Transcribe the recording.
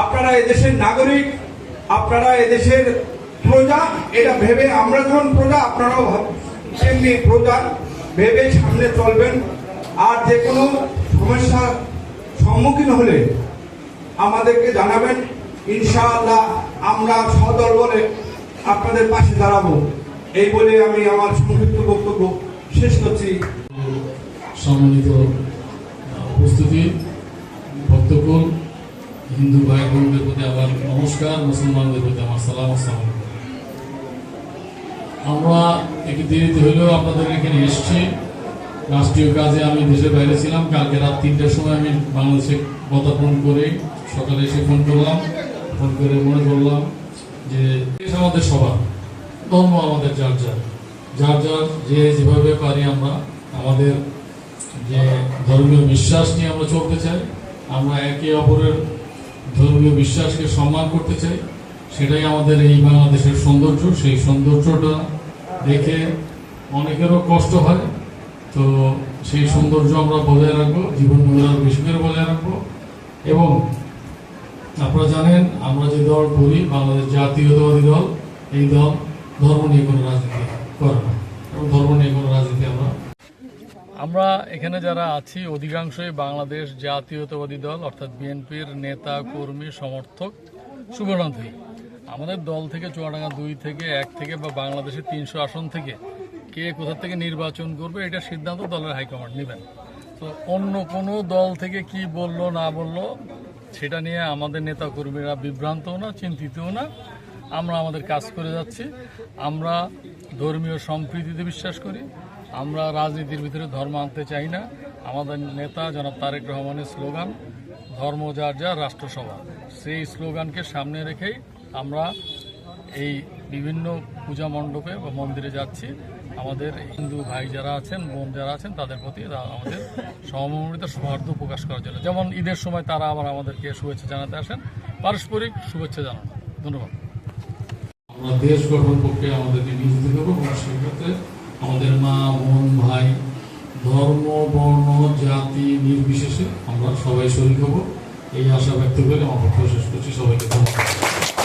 আপনারা এদেশের নাগরিক, আপনারা এদেশের প্রজা, এটা ভেবে আমরা যখন প্রজা, আপনারাও তেমনি প্রজা ভেবে সামনে চলবেন। আর যে কোনো সমস্যার সম্মুখীন হলে আমাদেরকে জানাবেন। ইনশাআল্লাহ আমরা সদল বলে আপনাদের পাশে দাঁড়াবো। এই বলে আমি আমার সংক্ষিপ্ত বক্তব্য শেষ করছি। সম্মানিত উপস্থিতি, ভক্তকুল, হিন্দু ভাই বোনদের প্রতি আমার নমস্কার, মুসলমানদের প্রতি আমার সালাম আসসালাম আমরা একটু দেরিতে হলেও আপনাদের এখানে এসেছি। রাষ্ট্রীয় কাজে আমি দেশের বাইরে ছিলাম, কালকে রাত তিনটার সময় আমি বাংলাদেশে পদার্পণ করে সকালে এসে ফোন করলাম। ফোন করে মনে করলাম যে আমাদের সবার, ধর্ম আমাদের যার যার। যার যার যে যেভাবে পারি আমরা, আমাদের যে ধর্মীয় বিশ্বাস নিয়ে আমরা চলতে চাই, আমরা একে অপরের ধর্মীয় বিশ্বাসকে সম্মান করতে চাই, সেটাই আমাদের এই বাংলাদেশের সৌন্দর্য। সেই সৌন্দর্যটা দেখে অনেকেরও কষ্ট হয়। তো সেই সৌন্দর্য আমরা বজায় রাখব, জীবন মূল্য বেশি করে বজায় রাখব। এবং আপনারা জানেন, আমরা যে দল করি, বাংলাদেশ জাতীয়তাবাদী দল, এই দল ধর্ম নিয়ে কোনো রাজনীতি করে না। এবং ধর্ম নিয়ে কোনো রাজনীতি আমরা আমরা এখানে যারা আছি, অধিকাংশই বাংলাদেশ জাতীয়তাবাদী দল, অর্থাৎ বিএনপির নেতা, কর্মী, সমর্থক শুভরান্ধী আমাদের দল থেকে চুয়াডাঙ্গা দুই থেকে এক থেকে বা বাংলাদেশের তিনশো আসন থেকে কে কোথা থেকে নির্বাচন করবে, এটা সিদ্ধান্ত দলের হাইকমান্ড নেবেন। তো অন্য কোনো দল থেকে কি বলল, না বলল, সেটা নিয়ে আমাদের নেতা কর্মীরা বিভ্রান্তও না, চিন্তিতও না। আমরা আমাদের কাজ করে যাচ্ছি। আমরা ধর্মীয় সম্প্রীতিতে বিশ্বাস করি। আমরা রাজনীতির ভিতরে ধর্ম আনতে চাই না। আমাদের নেতা জনাব তারেক রহমানের স্লোগান, ধর্ম যার যা রাষ্ট্রসভা সেই স্লোগানকে সামনে রেখেই আমরা এই বিভিন্ন পূজা মণ্ডপে বা মন্দিরে যাচ্ছি। আমাদের হিন্দু ভাই যারা আছেন, বোন যারা আছেন, তাদের প্রতি আমাদের সহমর্মিত সৌহার্দ্য প্রকাশ করার জন্য। যেমন ঈদের সময় তারা আবার আমাদেরকে শুভেচ্ছা জানাতে আসেন। পারস্পরিক শুভেচ্ছা জানানো। ধন্যবাদ। আমরা দেশ গঠন পক্ষে আমাদেরকে নিয়োজিত করব সেক্ষেত্রে আমাদের মা, বোন, ভাই, ধর্ম, বর্ণ, জাতি নির্বিশেষে আমরা সবাই শরীর হব। এই আশা ব্যক্ত করে আমার পক্ষ শেষ করছি। সবাইকে ধন্যবাদ।